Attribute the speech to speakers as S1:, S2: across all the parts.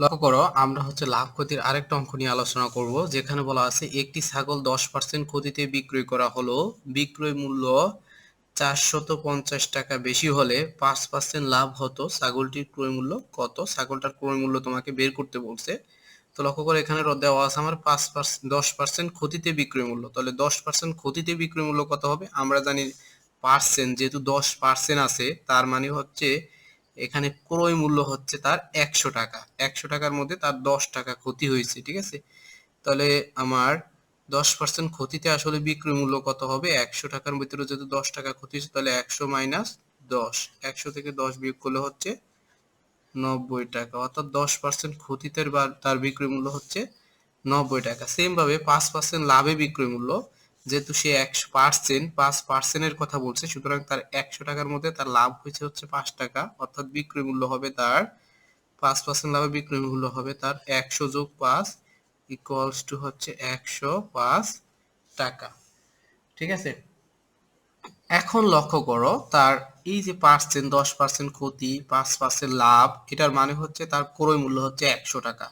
S1: লক্ষ্য করো, আমরা হচ্ছে লাভ ক্ষতির আরেকটা অঙ্ক নিয়ে আলোচনা করব, যেখানে বলা আছে একটি ছাগল দশ পার্সেন্ট ক্ষতিতে বিক্রয় করা হলো, বিক্রয় মূল্য চারশত পঞ্চাশ টাকা বেশি হলে পাঁচ পার্সেন্ট লাভ হতো, ছাগলটির ক্রয় মূল্য কত, ছাগলটার ক্রয় মূল্য তোমাকে বের করতে বলছে। তো লক্ষ্য করে, এখানে দেওয়া আছে আমার পাঁচ পার্সেন্ট দশ পার্সেন্ট ক্ষতিতে বিক্রয় মূল্য, তাহলে দশ পার্সেন্ট ক্ষতিতে বিক্রয় মূল্য কত হবে? আমরা জানি পার্সেন্ট যেহেতু দশ পার্সেন্ট আছে, তার মানে হচ্ছে এখানে ক্রয় মূল্য হচ্ছে তার একশো টাকা। একশো টাকার মধ্যে তার দশ টাকা ক্ষতি হয়েছে, ঠিক আছে? তাহলে আমার দশ পার্সেন্ট ক্ষতিতে আসলে বিক্রয় মূল্য কত হবে? একশো টাকার ভিতরে যদি দশ টাকা ক্ষতি হয়েছে, তাহলে একশো মাইনাস দশ। একশো থেকে দশ বিয়োগ করলে হচ্ছে নব্বই টাকা। অর্থাৎ দশ পার্সেন্ট ক্ষতিতে তার বিক্রয় মূল্য হচ্ছে নব্বই টাকা। সেম ভাবে পাঁচ পার্সেন্ট লাভে বিক্রয় মূল্য যেহেতু সে একশো পার্সেন্ট পাঁচ পার্সেন্টের কথা বলছে, সুতরাং তার একশো টাকার মধ্যে তার লাভ হয়েছে হচ্ছে পাঁচ টাকা, অর্থাৎ বিক্রয় মূল্য হবে তার, পাঁচ পার্সেন্ট লাভে বিক্রয় মূল্য হবে তার একশো যোগ পাঁচ ইকুয়ালস টু হচ্ছে একশো পাঁচ টাকা। ঠিক আছে? এখন লক্ষ্য করো, তার এই যে পার্সেন্ট দশ পার্সেন্ট ক্ষতি, পাঁচ পার্সেন্ট লাভ, এটার মানে হচ্ছে তার ক্রয় মূল্য হচ্ছে একশো টাকা।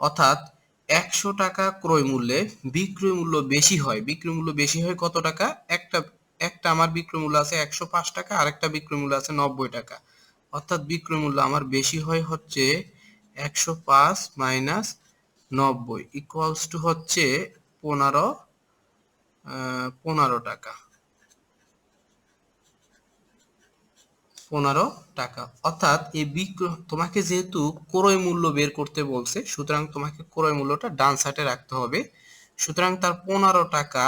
S1: অর্থাৎ একশো টাকা ক্রয় মূল্যে বিক্রয় মূল্য বেশি হয়। বিক্রয় মূল্য বেশি হয় কত টাকা? একটা একটা আমার বিক্রয় মূল্য আছে একশো পাঁচ টাকা আর একটা বিক্রয় মূল্য আছে নব্বই টাকা। অর্থাৎ বিক্রয় মূল্য আমার বেশি হয় হচ্ছে একশো পাঁচ মাইনাস নব্বই ইকুয়ালস টু হচ্ছে পনেরো পনেরো টাকা। পনেরো টাকা। অর্থাৎ এই বিক্রয়, তোমাকে যেহেতু ক্রয় মূল্য বের করতে বলছে, সুতরাং তোমাকে ক্রয় মূল্যটা ডান সাইডে রাখতে হবে। সুতরাং তার পনেরো টাকা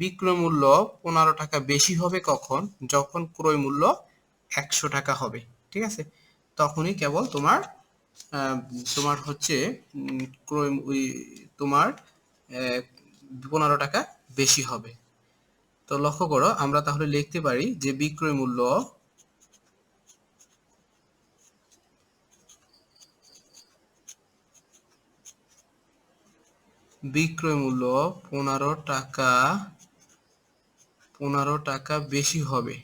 S1: বিক্রয় মূল্য পনেরো টাকা বেশি হবে কখন? যখন ক্রয় মূল্য একশো টাকা হবে, ঠিক আছে? তখনই কেবল তোমার তোমার হচ্ছে ক্রয় তোমার পনেরো টাকা বেশি হবে। তো লক্ষ্য করো, আমরা তাহলে লিখতে পারি যে বিক্রয় মূল্য বিক্রয় মূল্য পনেরো টাকা পনেরো টাকা বেশি হবে।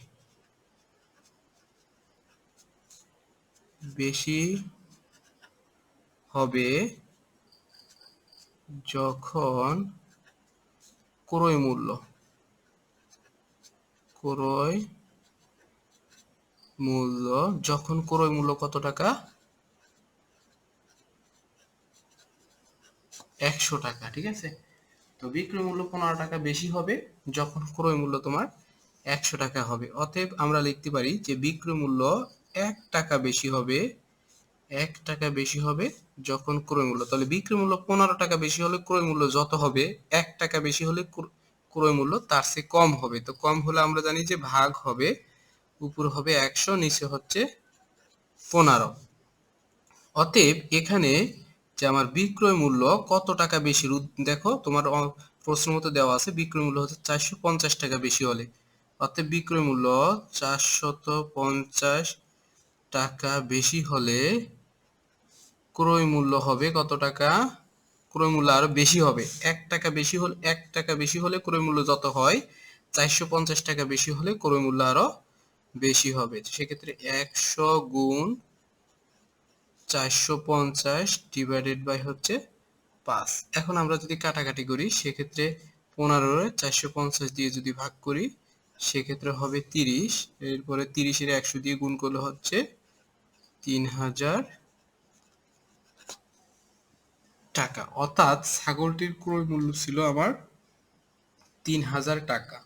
S1: বেশি হবে যখন ক্রয় মূল্য ক্রয় মূল্য যখন ক্রয় মূল্য কত টাকা? একশো টাকা, ঠিক আছে? তো বিক্রয় মূল্য পনেরো টাকা বেশি হবে যখন ক্রয় মূল্য তোমার একশো টাকা হবে। অতএব আমরা লিখতে পারি যে বিক্রয় মূল্য এক টাকা বেশি হবে, এক টাকা বেশি হবে যখন ক্রয় মূল্য। তাহলে বিক্রয় মূল্য পনেরো টাকা বেশি হলে ক্রয় মূল্য যত হবে, এক টাকা বেশি হলে ক্র- ক্রয় মূল্য তার চেয়ে কম হবে। তো কম হলে আমরা জানি যে ভাগ হবে, উপর হবে একশো, নিচে হচ্ছে পনেরো। অতএব এখানে যে আমার বিক্রয় মূল্য কত টাকা বেশি? দেখো তোমার প্রশ্ন মতো দেওয়া আছে, বিক্রয় মূল্য হচ্ছে চারশো পঞ্চাশ টাকা বেশি হলে। অর্থাৎ বিক্রয় মূল্য চারশত পঞ্চাশ টাকা বেশি হলে ক্রয় মূল্য হবে কত টাকা? ক্রয় মূল্য আরও বেশি হবে। এক টাকা বেশি হলে, এক টাকা বেশি হলে ক্রয় মূল্য যত হয়, চারশো পঞ্চাশ টাকা বেশি হলে ক্রয় মূল্য আরও বেশি হবে। সেক্ষেত্রে একশো গুণ চারশো পঞ্চাশ ডিভাইডেড বাই হচ্ছে পাঁচ। এখন আমরা যদি কাটাকাটি করি, সেক্ষেত্রে পনেরো চারশো পঞ্চাশ দিয়ে যদি ভাগ করি, সেক্ষেত্রে হবে তিরিশ। এরপরে তিরিশের একশো দিয়ে গুণ করলে হচ্ছে তিন হাজার টাকা। অর্থাৎ ছাগলটির ক্রয় মূল্য ছিল আমার তিন হাজার টাকা।